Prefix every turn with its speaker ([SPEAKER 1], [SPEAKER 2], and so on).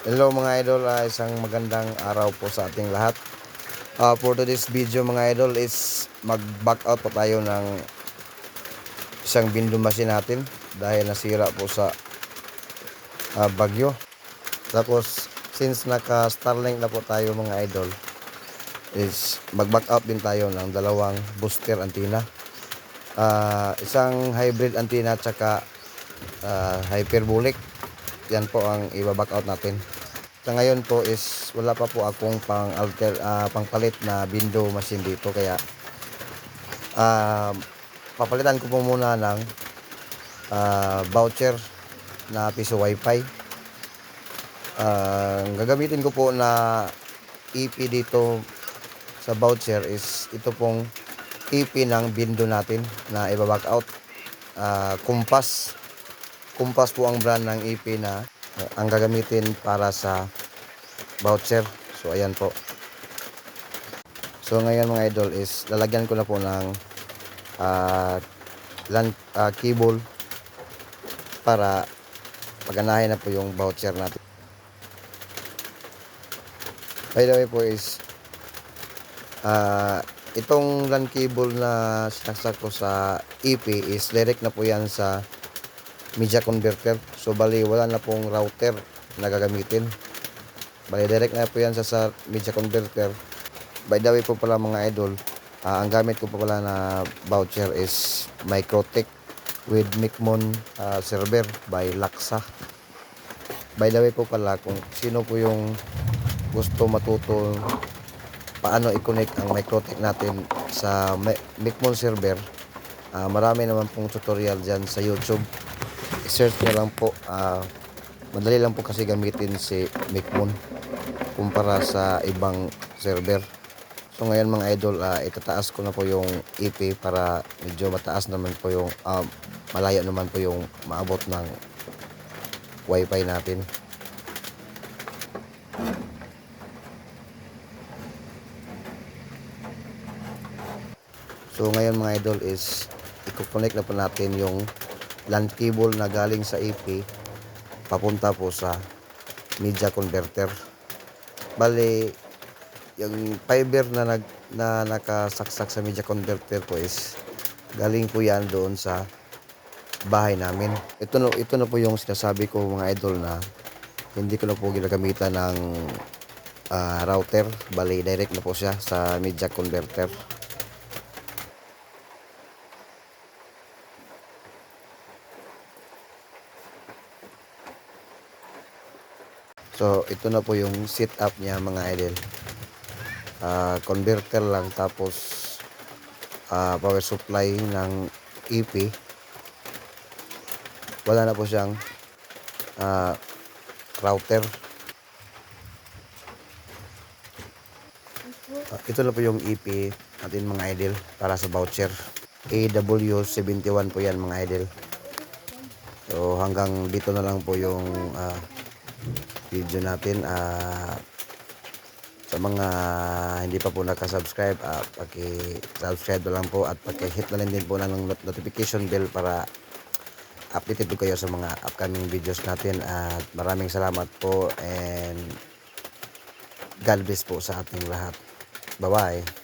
[SPEAKER 1] Hello mga idol, ah, isang magandang araw po sa ating lahat. Ah, for today's video mga idol is mag-back out po tayo ng isang bindu machine natin dahil nasira po sa ah, bagyo. Tapos since naka Starlink na po tayo mga idol is mag-back out din tayo ng dalawang booster antenna. Ah, isang hybrid antenna at saka ah, hyperbolic yan po ang i-back out natin. Sa ngayon po is wala pa po akong pang alter ah, pangpalit na window machine dito kaya ah, papalitan ko po muna ng ah, voucher na piso wifi. Ang gagamitin ko po na EP dito sa voucher is ito pong EP ng window natin na i-back out. Ah, kumpas kumpas po ang brand ng EP na uh, ang gagamitin para sa voucher. So ayan po. So ngayon mga idol is lalagyan ko na po ng uh, LAN ah, cable para paganahin na po yung voucher natin. By the way po is ah, itong LAN cable na sinaksak ko sa EP is direct na po yan sa media converter. So bali wala na pong router na gagamitin. Bali direct na po yan sa, sa media converter. By the way po pala mga idol, ah, ang gamit ko po pala na voucher is Microtech with Micmon ah, server by Laksa. By the way po pala kung sino po yung gusto matuto paano i-connect ang Microtech natin sa Mi- Micmon server, ah, marami naman pong tutorial dyan sa YouTube search nyo lang po ah, madali lang po kasi gamitin si Micmon kumpara sa ibang server. So ngayon mga idol ah, itataas ko na po yung EP para medyo mataas naman po yung ah, malayo naman po yung maabot ng wifi natin. So ngayon mga idol is i-connect na po natin yung LAN cable na galing sa AP papunta po sa media converter. Bali, yung fiber na nag na nakasaksak sa media converter po is galing po yan doon sa bahay namin. Ito na, ito na po yung sinasabi ko mga idol na hindi ko na po ginagamitan ng ah, router. Bali, direct na po siya sa media converter. So, ito na po yung setup niya mga idol. Ah, converter lang tapos ah, power supply ng EP. Wala na po siyang ah, router. Ah, ito na po yung EP natin mga idol para sa voucher. AW71 po yan mga idol. So hanggang dito na lang po yung ah, video natin ah sa mga hindi pa po nakasubscribe ah, paki-subscribe na lang po at paki-hit na lang din po ng not- notification bell para updated po kayo sa mga upcoming videos natin at maraming salamat po and God bless po sa ating lahat. Bye-bye.